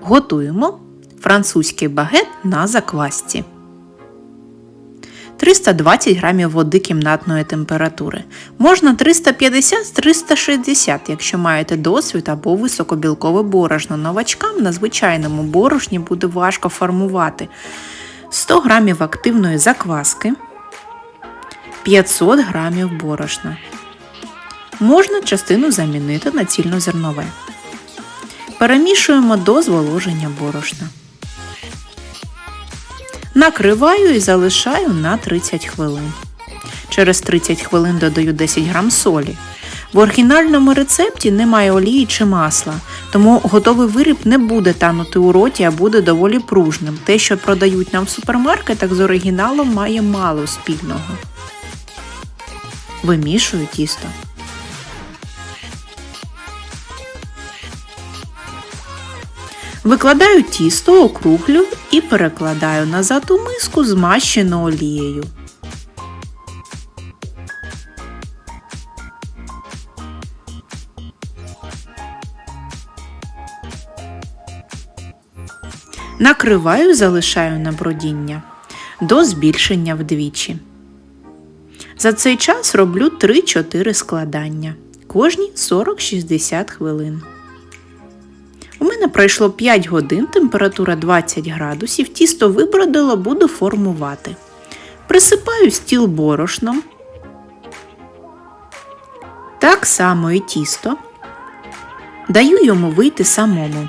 Готуємо французький багет на заквасці. 320 грамів води кімнатної температури. Можна 350-360, якщо маєте досвід або високобілкове борошно. Новачкам на звичайному борошні буде важко формувати. 100 грамів активної закваски, 500 грамів борошна. Можна частину замінити на цільнозернове. Перемішуємо до зволоження борошна. Накриваю і залишаю на 30 хвилин. Через 30 хвилин додаю 10 грам солі. В оригінальному рецепті немає олії чи масла, тому готовий виріб не буде танути у роті, а буде доволі пружним. Те, що продають нам в супермаркетах з оригіналом, має мало спільного. Вимішую тісто. Викладаю тісто, округлю і перекладаю назад у миску, змащену олією. Накриваю, залишаю на бродіння до збільшення вдвічі. За цей час роблю 3-4 складання. Кожні 40-60 хвилин. У мене пройшло 5 годин, температура 20 градусів, тісто вибродило, буду формувати. Присипаю стіл борошном. Так само і тісто. Даю йому вийти самому.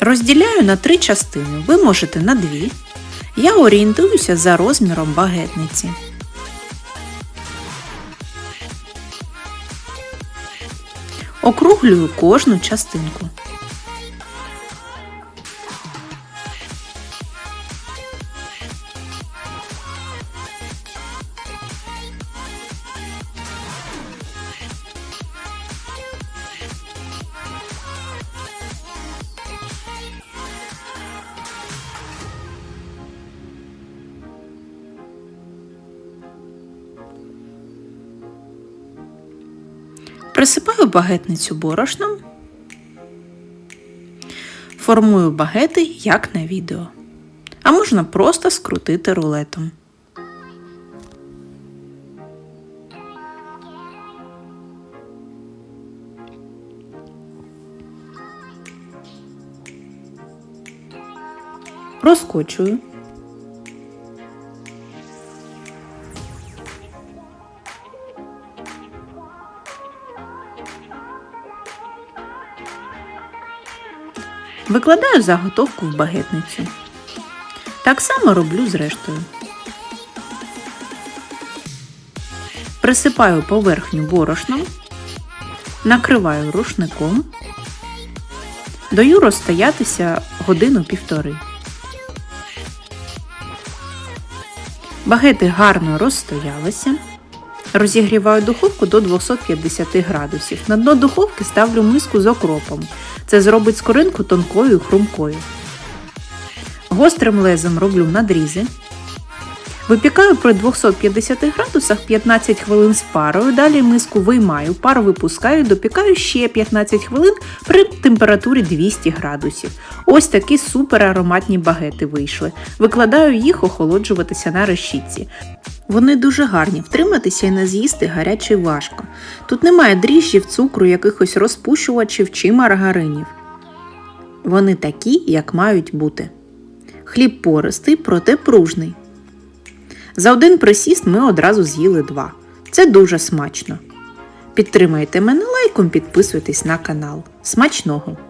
Розділяю на три частини, ви можете на дві. Я орієнтуюся за розміром багетниці. Округлюю кожну частинку. Присипаю багетницю борошном. Формую багети, як на відео. А можна просто скрутити рулетом. Розкочую. Викладаю заготовку в багетницю. Так само роблю з рештою. Присипаю поверхню борошном, накриваю рушником, даю розстоятися годину-півтори. Багети гарно розстоялися. Розігріваю духовку до 250 градусів. На дно духовки ставлю миску з окропом. Це зробить скоринку тонкою і хрумкою. Гострим лезом роблю надрізи. Випікаю при 250 градусах 15 хвилин з парою. Далі миску виймаю, пару випускаю, допікаю ще 15 хвилин при температурі 200 градусів. Ось такі супер ароматні багети вийшли. Викладаю їх охолоджуватися на решітці. Вони дуже гарні, втриматися і не з'їсти гарячий важко. Тут немає дріжджів, цукру, якихось розпущувачів чи маргаринів. Вони такі, як мають бути. Хліб пористий, проте пружний. За один присіст ми одразу з'їли два. Це дуже смачно. Підтримайте мене лайком, підписуйтесь на канал. Смачного!